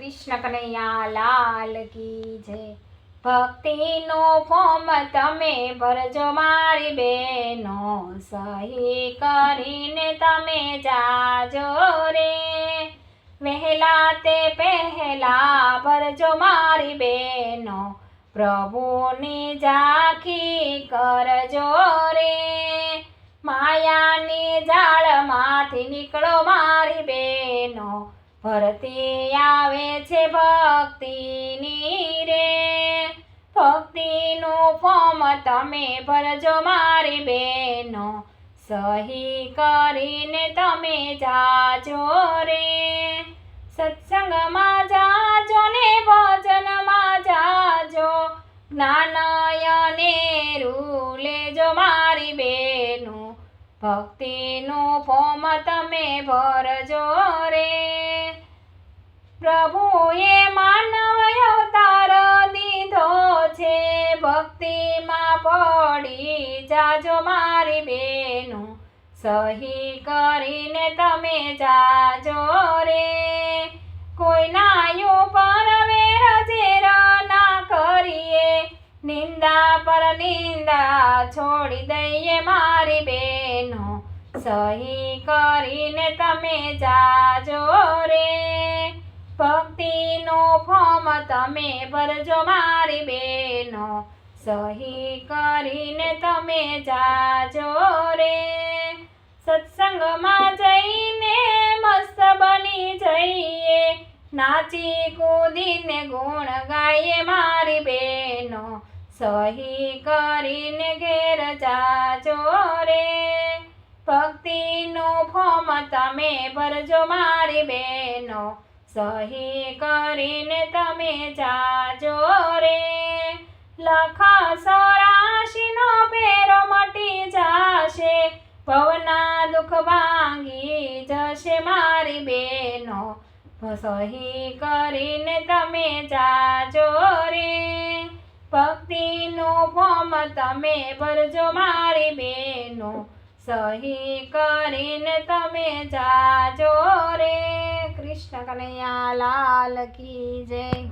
કૃષ્ણ કનૈયા લાલ કી જય. ભક્તિનો ફોર્મ તમે ભરજો મારી બેનો, સહી કરીને તમે જાજો રે. વહેલા તે પહેલા ભરજો મારી બેનો, પ્રભુની ઝાંખી કરજો રે. ભરતી આવે છે ભક્તિની રે. ભક્તિનું ફોર્મ તમે ભરજો મારી બેનો. સહી કરીને તમે જાજો રે. સત્સંગમાં જાજો ને ભજનમાં જાજો. જ્ઞાનયને લેજો મારી બેનું. ભક્તિનું ફોર્મ તમે ભરજો પ્રભુએ માનવ અવતાર દીધો છે. ભક્તિમાં પડી જાજો મારી બેનું. સહી કરીને તમે જાજો રે. કોઈના ઉપર વેર ઝેર ના કરીએ. નિંદા પર નિંદા છોડી દઈએ મારી બેનો. સહી કરીને તમે જાજો રે. ફોર્મ તમે ભરજો મારી બેનો. સહી કરીને તમે જાજો રે. સત્સંગમાં જઈને મસ્ત બની જઈએ. નાચી કૂદીને ગુણ ગાઈએ મારી બેનો. સહી કરીને ઘેર જાજો રે. ભક્તિનું ફોર્મ તમે ભરજો મારી બેનો. સહી કરીને તમે જાજો રે. લખા સોરાશીનો પેરો મટી જાશે. ભવના દુઃખ ભાંગી જશે મારી બેનો. સહી કરીને તમે જાજો રે. ભક્તિનું ફોર્મ તમે ભરજો મારી બેનો. સહી કરીને તમે કૃષ્ણ કનૈયા લાલ કી જય.